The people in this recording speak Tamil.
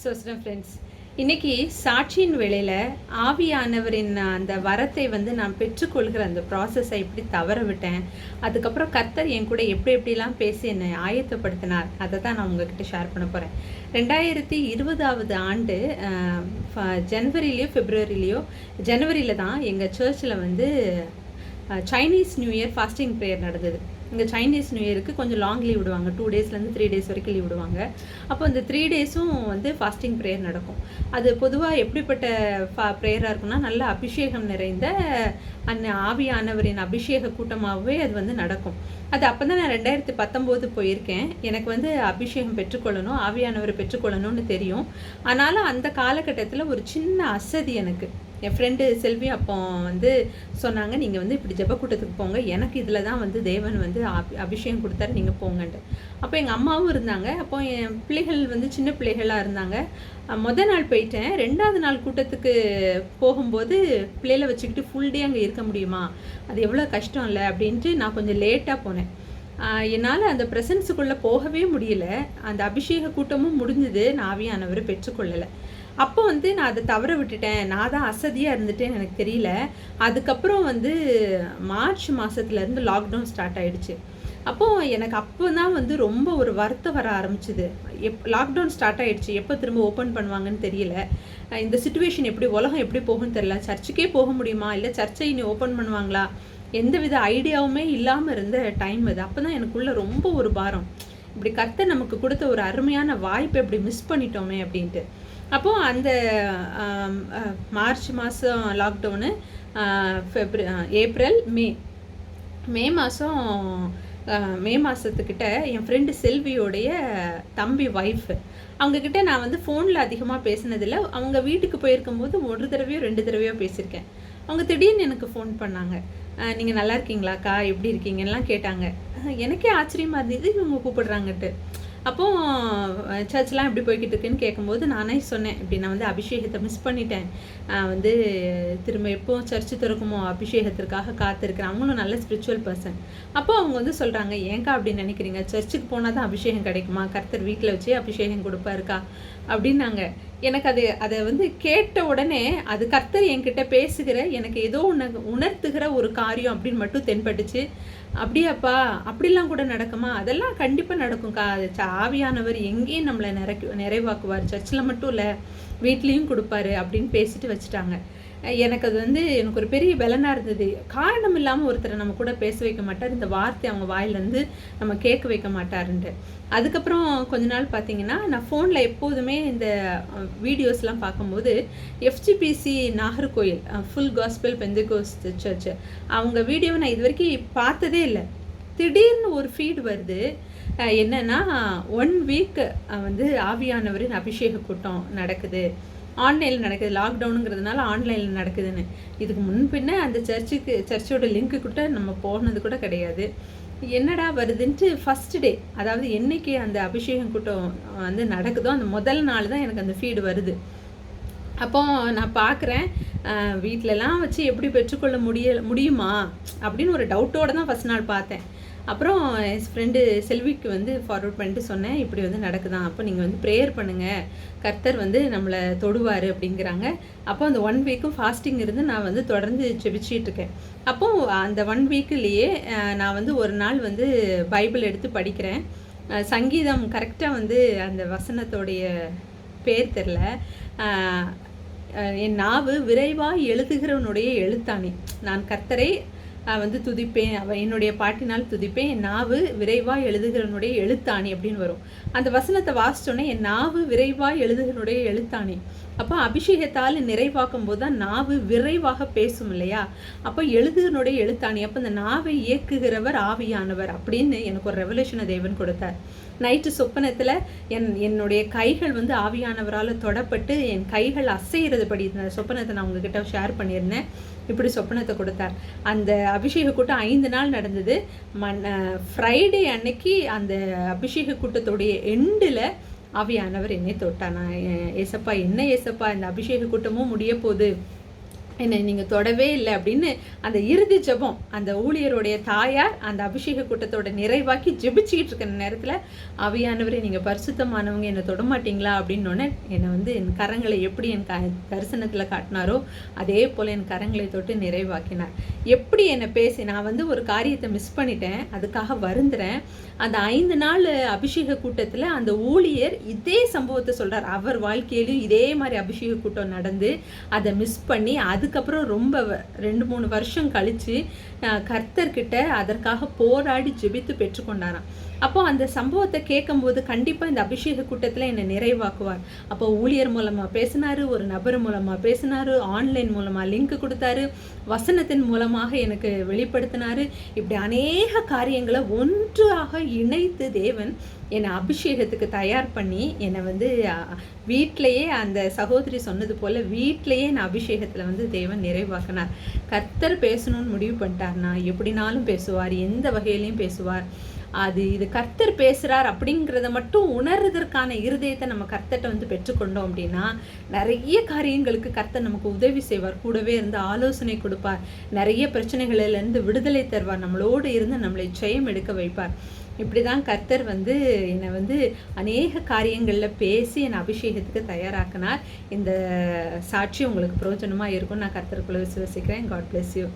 சோஸ்டம் ஃப்ரெண்ட்ஸ் இன்னைக்கு சாட்சியின் வேளையில் ஆவியானவரின் அந்த வரத்தை வந்து நான் பெற்றுக்கொள்கிற அந்த ப்ராசஸை எப்படி தவற விட்டேன் அதுக்கப்புறம் கர்த்தர் என் கூட எப்படி எப்படிலாம் பேசி என்னை ஆயத்தப்படுத்தினார் அதை தான் நான் உங்ககிட்ட ஷேர் பண்ண போகிறேன் ரெண்டாயிரத்தி இருபதாவது ஆண்டு ஜனவரிலேயோ பிப்ரவரிலேயோ ஜனவரியில் தான் எங்கள் சர்ச்சில் வந்து Chinese new year fasting prayer நடந்தது. இங்கே சைனீஸ் நியூ இயருக்கு கொஞ்சம் லாங் லீவ் விடுவாங்க. டூ டேஸ்லேருந்து த்ரீ டேஸ் வரைக்கும் லீவ் விடுவாங்க. அப்போ அந்த த்ரீ டேஸும் வந்து ஃபாஸ்டிங் ப்ரேயர் நடக்கும். அது பொதுவாக எப்படிப்பட்ட ஃபா ப்ரேயராக இருக்கும்னா நல்ல அபிஷேகம் நிறைந்த அந்த ஆவியானவரின் அபிஷேக கூட்டமாகவே அது வந்து நடக்கும். அது அப்போ தான் நான் ரெண்டாயிரத்தி பத்தொம்போது போயிருக்கேன். எனக்கு வந்து அபிஷேகம் பெற்றுக்கொள்ளணும் ஆவியானவரை பெற்றுக்கொள்ளணும்னு தெரியும். ஆனாலும் அந்த காலகட்டத்தில் ஒரு சின்ன அசதி எனக்கு. என் ஃப்ரெண்டு செல்வி அப்போ வந்து சொன்னாங்க நீங்கள் வந்து இப்படி ஜெபக்கூட்டத்துக்கு போங்க. எனக்கு இதில் தான் வந்து தேவன் வந்து அபி- அபிஷேகம் கொடுத்தாரு. நீங்கள் போங்கன்ட்டு. அப்போ எங்கள் அம்மாவும் இருந்தாங்க. அப்போ என் பிள்ளைகள் வந்து சின்ன பிள்ளைகளாக இருந்தாங்க. மொதல் நாள் போயிட்டேன். ரெண்டாவது நாள் கூட்டத்துக்கு போகும்போது பிள்ளைகளை வச்சுக்கிட்டு ஃபுல் டே அங்கே இருக்க முடியுமா? அது எவ்வளோ கஷ்டம் இல்லை அப்படின்ட்டு நான் கொஞ்சம் லேட்டாக போனேன். என்னால் அந்த ப்ரெசன்ஸுக்குள்ளே போகவே முடியல. அந்த அபிஷேக கூட்டமும் முடிஞ்சது. நான் ஆவியானவர் பெற்றுக்கொள்ளலை. அப்போ வந்து நான் அதை தவற விட்டுட்டேன். நான் தான் அசதியாக இருந்துட்டேன்னு எனக்கு தெரியல. அதுக்கப்புறம் வந்து மார்ச் மாதத்துலேருந்து லாக்டவுன் ஸ்டார்ட் ஆகிடுச்சு அப்போ எனக்கு அப்போ தான் வந்து ரொம்ப ஒரு வருத்தம் வர ஆரம்பிச்சுது. எப் லாக்டவுன் ஸ்டார்ட் ஆயிடுச்சு. எப்போ திரும்ப ஓப்பன் பண்ணுவாங்கன்னு தெரியல. இந்த சுச்சுவேஷன் எப்படி உலகம் எப்படி போகும்னு தெரியல. சர்ச்சுக்கே போக முடியுமா? இல்லை சர்ச்சை இனி ஓப்பன் பண்ணுவாங்களா? எந்த வித ஐடியாவுமே இல்லாமல் இருந்த டைம் அது. அப்போ தான் எனக்குள்ள ரொம்ப ஒரு பாரம். இப்படி கர்த்தர் நமக்கு கொடுத்த ஒரு அருமையான வாய்ப்பை இப்படி மிஸ் பண்ணிட்டோமே அப்படின்ட்டு. அப்போது அந்த மார்ச் மாதம் லாக்டவுனு ஃபெப்ர ஏப்ரல் மே. மே மாதம் மே மாதத்துக்கிட்ட என் ஃப்ரெண்டு செல்வியோடைய தம்பி ஒய்ஃபு அவங்கக்கிட்ட நான் வந்து ஃபோனில் அதிகமாக பேசினதில்ல. அவங்க வீட்டுக்கு போயிருக்கும்போது ஒரு தடவையோ ரெண்டு தடவையோ பேசியிருக்கேன். அவங்க திடீர்னு எனக்கு ஃபோன் பண்ணாங்க. நீங்கள் நல்லா இருக்கீங்களாக்கா? எப்படி இருக்கீங்கலாம் கேட்டாங்க. எனக்கே ஆச்சரியமாக இருந்தது. இவங்க கூப்பிடுறாங்கட்டு அப்போ சர்ச்லாம் எப்படி போய்கிட்டு இருக்குன்னு கேட்கும்போது நானே சொன்னேன் இப்படி நான் வந்து அபிஷேகத்தை மிஸ் பண்ணிட்டேன். வந்து திரும்ப எப்போ சர்ச்சு திறக்குமோ அபிஷேகத்திற்காக காத்திருக்கிறேன். அவங்களும் நல்ல ஸ்பிரிச்சுவல் பர்சன் அப்போ அவங்க வந்து சொல்கிறாங்க ஏன்க்கா அப்படின்னு நினைக்கிறீங்க? சர்ச்சுக்கு போனால் தான் அபிஷேகம் கிடைக்குமா? கர்த்தர் வீட்டில் வச்சே அபிஷேகம் கொடுப்பாருக்கா? அப்படின்னாங்க. எனக்கு அது அதை வந்து கேட்ட உடனே அது கர்த்தர் என்கிட்ட பேசுகிற எனக்கு ஏதோ உன உணர்த்துகிற ஒரு காரியம் அப்படின்னு மட்டும் தென்பட்டுச்சு. அப்படியாப்பா அப்படிலாம் கூட நடக்குமா? அதெல்லாம் கண்டிப்பாக நடக்கும்க்கா அது ச- ஆவியானவர் எங்கேயும் நம்மளை நிறைக்கு நிறைவாக்குவார். சர்ச்சில் மட்டும் இல்லை வீட்லேயும் கொடுப்பாரு அப்படின்னு பேசிட்டு வச்சுட்டாங்க. எனக்கு அது வந்து எனக்கு ஒரு பெரிய பலனாக இருந்தது. காரணம் இல்லாமல் ஒருத்தரை நம்ம கூட பேச வைக்க மாட்டார். இந்த வார்த்தை அவங்க வாயிலேருந்து நம்ம கேட்க வைக்க மாட்டாருன்ட்டு. அதுக்கப்புறம் கொஞ்ச நாள் பார்த்தீங்கன்னா நான் ஃபோனில் எப்போதுமே இந்த வீடியோஸ்லாம் பார்க்கும்போது FGBC Nagercoil full gospel Pentecost church அவங்க வீடியோவை நான் இது வரைக்கும் பார்த்ததே இல்லை. திடீர்னு ஒரு ஃபீட் வருது. என்னென்னா என்னன்னா ஒன் வீக் வந்து ஆவியானவரின் அபிஷேக கூட்டம் நடக்குது. ஆன்லைனில் நடக்குது. லாக்டவுனுங்கிறதுனால ஆன்லைனில் நடக்குதுன்னு. இதுக்கு முன்பின்ன அந்த சர்ச்சுக்கு சர்ச்சோட லிங்க்கு கூட நம்ம போனது கூட கிடையாது. என்னடா வருதுன்ட்டு ஃபஸ்ட் டே அதாவது என்னைக்கு அந்த அபிஷேகம் கூட்டம் வந்து நடக்குதோ அந்த முதல் நாள் தான் எனக்கு அந்த ஃபீடு வருது. அப்போ நான் பார்க்குறேன் வீட்டிலலாம் வச்சு எப்படி பெற்றுக்கொள்ள முடிய முடியுமா? அப்படின்னு ஒரு டவுட்டோட தான் ஃபஸ்ட் நாள் பார்த்தேன். அப்புறம் என் ஃப்ரெண்டு செல்விக்கு வந்து ஃபார்வர்ட் பண்ணிட்டு சொன்னேன் இப்படி வந்து நடக்குதான் அப்போ நீங்கள் வந்து ப்ரேயர் பண்ணுங்கள் கர்த்தர் வந்து நம்மளை தொடுவார் அப்படிங்கிறாங்க. அப்போ அந்த ஒன் வீக்கும் ஃபாஸ்டிங் இருந்து நான் வந்து தொடர்ந்து ஜெபிச்சிட்டு இருக்கேன். அப்போ அந்த ஒன் வீக்லேயே நான் வந்து ஒரு நாள் வந்து பைபிள் எடுத்து படிக்கிறேன். சங்கீதம் கரெக்டாக வந்து அந்த வசனத்தோடைய பேர் தெரில என் நாவு விரைவாக எழுதுகிறவனுடைய எழுத்தாணி. நான் கர்த்தரை வந்து துதிப்பேன் அவ என்னுடைய பாட்டினால் துதிப்பேன் என் நாவு விரைவாக எழுதுகிறனுடைய எழுத்தாணி அப்படின்னு வரும். அந்த வசனத்தை வாசித்தோன்னே என் நாவு விரைவாக எழுதுகிறனுடைய எழுத்தாணி. அப்போ அபிஷேகத்தால் நிறைவாக்கும் போது தான் நாவு விரைவாக பேசும் இல்லையா? அப்போ எழுதுகிறனுடைய எழுத்தாணி அப்போ இந்த நாவை இயக்குகிறவர் ஆவியானவர் அப்படின்னு எனக்கு ஒரு ரெவலேஷனை தேவன் கொடுத்தார். நைட்டு சொப்பனத்தில் என் என்னுடைய கைகள் வந்து ஆவியானவரால் தொடப்பட்டு என் கைகள் அசைகிறது படி இந்த சொப்பனத்தை நான் உங்ககிட்ட ஷேர் பண்ணியிருந்தேன். இப்படி சொப்பனத்தை கொடுத்தார். அந்த அபிஷேக கூட்டம் ஐந்து நாள் நடந்தது. மன் ஃப்ரைடே அன்னைக்கு அந்த அபிஷேக கூட்டத்துடைய எண்டில் ஆவியானவர் என்னை தொட்டானா? நான் ஏசப்பா என்ன ஏசப்பா? இந்த அபிஷேக கூட்டமும் முடிய போகுது. என்னை நீங்கள் தொடவே இல்லை அப்படின்னு அந்த இறுதி ஜெபம் அந்த ஊழியருடைய தாயார் அந்த அபிஷேக கூட்டத்தோட நிறைவாக்கி ஜெபிச்சுக்கிட்டு இருக்கிற நேரத்தில் அவையானவரே நீங்கள் பரிசுத்தமானவங்க என்னை தொடமாட்டீங்களா? அப்படின்னோடனே என்னை வந்து என் கரங்களை எப்படி என் க தரிசனத்தில் காட்டினாரோ அதே போல் என் கரங்களை தொட்டு நிறைவாக்கினார். எப்படி என்னை பேசி நான் வந்து ஒரு காரியத்தை மிஸ் பண்ணிட்டேன் அதுக்காக வருந்துறேன். அந்த ஐந்து நாள் அபிஷேக கூட்டத்தில் அந்த ஊழியர் இதே சம்பவத்தை சொல்கிறார் அவர் வாழ்க்கையிலும் இதே மாதிரி அபிஷேக கூட்டம் நடந்து அதை மிஸ் பண்ணி அது அதுக்கப்புறம் ரொம்ப வ- ரெண்டு மூணு வருஷம் கழித்து கர்த்தர்கிட்ட அதற்காக போராடி ஜெபித்து பெற்றுக்கொண்டாராம். அப்போ அந்த சம்பவத்தை கேட்கும்போது கண்டிப்பாக இந்த அபிஷேக கூட்டத்தில் என்னை நிறைவாக்குவார். அப்போ ஊழியர் மூலமாக பேசினாரு ஒரு நபர் மூலமாக பேசினாரு ஆன்லைன் மூலமாக லிங்க் கொடுத்தாரு வசனத்தின் மூலமாக எனக்கு வெளிப்படுத்தினார். இப்படி அநேக காரியங்களை ஒன்றாக இணைத்து தேவன் என்னை அபிஷேகத்துக்கு தயார் பண்ணி என்னை வந்து வீட்டிலையே வீட்டிலேயே அந்த சகோதரி சொன்னது போல் வீட்டிலேயே நான் அபிஷேகத்தில் வந்து தேவன் நிறைவாக்கினார். கர்த்தர் பேசணும்னு முடிவு பண்ணிட்டார்னா எப்படினாலும் பேசுவார் எந்த வகையிலையும் பேசுவார். அது இது கர்த்தர் பேசுகிறார் அப்படிங்கிறத மட்டும் உணர்றதற்கான இருதயத்தை நம்ம கர்த்தர்கிட்ட வந்து பெற்றுக்கொண்டோம் அப்படின்னா நிறைய காரியங்களுக்கு கர்த்தர் நமக்கு உதவி செய்வார். கூடவே இருந்து ஆலோசனை கொடுப்பார். நிறைய பிரச்சனைகளிலிருந்து விடுதலை தருவார். நம்மளோடு இருந்து நம்மளை ஜெயம் எடுக்க வைப்பார். இப்படி தான் கர்த்தர் வந்து என்னை வந்து அநேக காரியங்களில் பேசி என்னை அபிஷேகத்துக்கு தயாராக்கினார். இந்த சாட்சி உங்களுக்கு பிரோஜனமாக இருக்கும் நான் கர்த்தருக்குள்ளே விசுவசிக்கிறேன். God bless you